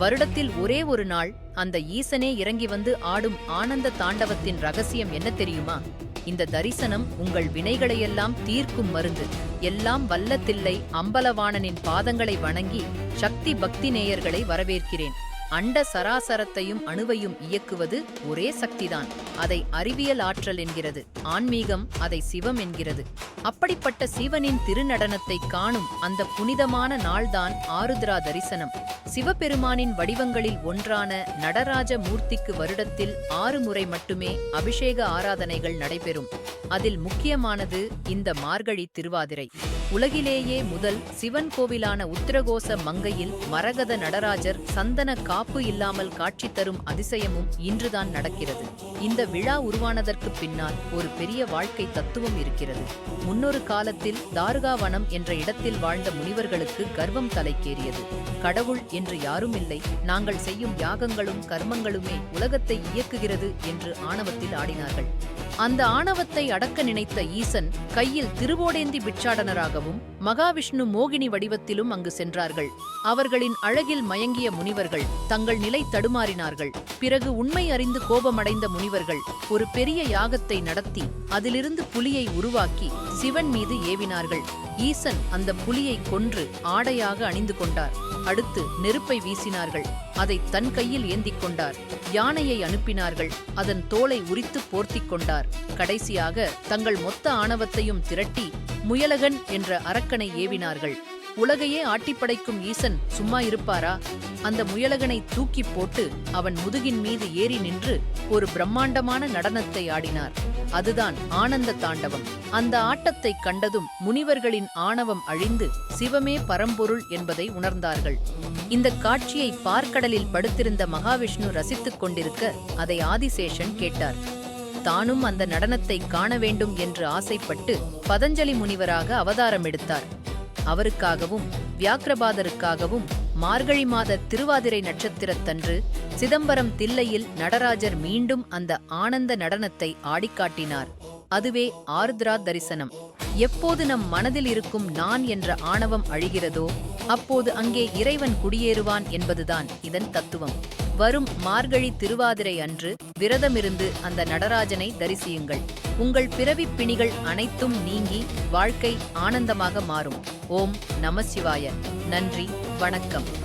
வருடத்தில் ஒரே ஒரு நாள் அந்த ஈசனே இறங்கி வந்து ஆடும் ஆனந்த தாண்டவத்தின் ரகசியம் என்ன தெரியுமா? இந்த தரிசனம் உங்கள் வினைகளையெல்லாம் தீர்க்கும் மருந்து. எல்லாம் வல்ல தில்லை அம்பலவாணனின் பாதங்களை வணங்கி சக்தி பக்தி நேயர்களை வரவேற்கிறேன். அண்ட சராசரத்தையும் அணுவையும் இயக்குவது ஒரே சக்திதான். அதை அறிவியல் ஆற்றல் என்கிறது. ஆன்மீகம் அதை சிவம் என்கிறது. அப்படிப்பட்ட சிவனின் திருநடனத்தை காணும் அந்த புனிதமான நாள்தான் ஆருத்ரா தரிசனம். சிவபெருமானின் வடிவங்களில் ஒன்றான நடராஜ மூர்த்திக்கு வருடத்தில் ஆறு முறை மட்டுமே அபிஷேக ஆராதனைகள் நடைபெறும். அதில் முக்கியமானது இந்த மார்கழி திருவாதிரை. உலகிலேயே முதல் சிவன் கோவிலான உத்திரகோச மங்கையில் மரகத நடராஜர் சந்தன காப்பு இல்லாமல் காட்சி தரும் அதிசயமும் இன்றுதான் நடக்கிறது. இந்த விழா உருவானதற்கு பின்னால் ஒரு பெரிய வாழ்க்கை தத்துவம் இருக்கிறது. முன்னொரு காலத்தில் தாருகாவனம் என்ற இடத்தில் வாழ்ந்த முனிவர்களுக்கு கர்வம் தலைக்கேறியது. கடவுள் என்று யாரும் இல்லை நாங்கள் செய்யும் யாகங்களும் கர்மங்களுமே உலகத்தை இயக்குகிறது என்று ஆணவத்தில் ஆடினார்கள். அந்த ஆணவத்தை அடக்க நினைத்த ஈசன் கையில் திருவோடேந்தி பிட்சாடனராகவும் மகாவிஷ்ணு மோகினி வடிவத்திலும் அங்கு சென்றார்கள். அவர்களின் அழகில் மயங்கிய முனிவர்கள் தங்கள் நிலை தடுமாறினார்கள். பிறகு உண்மை அறிந்து கோபமடைந்த முனிவர்கள் ஒரு பெரிய யாகத்தை நடத்தி அதிலிருந்து புலியை உருவாக்கி சிவன் மீது ஏவினார்கள். ஈசன் அந்த புலியை கொன்று ஆடையாக அணிந்து கொண்டார். அடுத்து நெருப்பை வீசினார்கள். அதை தன் கையில் ஏந்திக் கொண்டார். யானையை அனுப்பினார்கள். அதன் தோலை உரித்து போர்த்திக் கொண்டார். கடைசியாக தங்கள் மொத்த ஆணவத்தையும் திரட்டி முயலகன் என்ற அரக்கனை ஏவினார்கள். உலகையே ஆட்டிப்படைக்கும் ஈசன் சும்மா இருப்பாரா? அந்த முயலகனை தூக்கி போட்டு அவன் முதுகின் மீது ஏறி நின்று ஒரு பிரம்மாண்டமான நடனத்தை ஆடினார். அதுதான் ஆனந்த தாண்டவம். அந்த ஆட்டத்தை கண்டதும் முனிவர்களின் ஆணவம் அழிந்து சிவமே பரம்பொருள் என்பதை உணர்ந்தார்கள். இந்த காட்சியை பார்க்கடலில் படுத்திருந்த மகாவிஷ்ணு ரசித்துக் கொண்டிருக்க அதை ஆதிசேஷன் கேட்டார். தானும் அந்த நடனத்தை காண வேண்டும் என்று ஆசைப்பட்டு பதஞ்சலி முனிவராக அவதாரம் எடுத்தார். அவருக்காகவும் வியாக்கிரபாதருக்காகவும் மார்கழி மாத திருவாதிரை நட்சத்திரத்தன்று சிதம்பரம் தில்லையில் நடராஜர் மீண்டும் அந்த ஆனந்த நடனத்தை ஆடிக்காட்டினார். அதுவே ஆர்திரா தரிசனம். எப்போது நம் மனதில் இருக்கும் நான் என்ற ஆணவம் அழிகிறதோ அப்போது அங்கே இறைவன் குடியேறுவான் என்பதுதான் இதன் தத்துவம். வரும் மார்கழி திருவாதிரை அன்று விரதமிருந்து அந்த நடராஜனை தரிசியுங்கள். உங்கள் பிறவிப் பிணிகள் அனைத்தும் நீங்கி வாழ்க்கை ஆனந்தமாக மாறும். ஓம் நமசிவாய நன்றி வணக்கம்.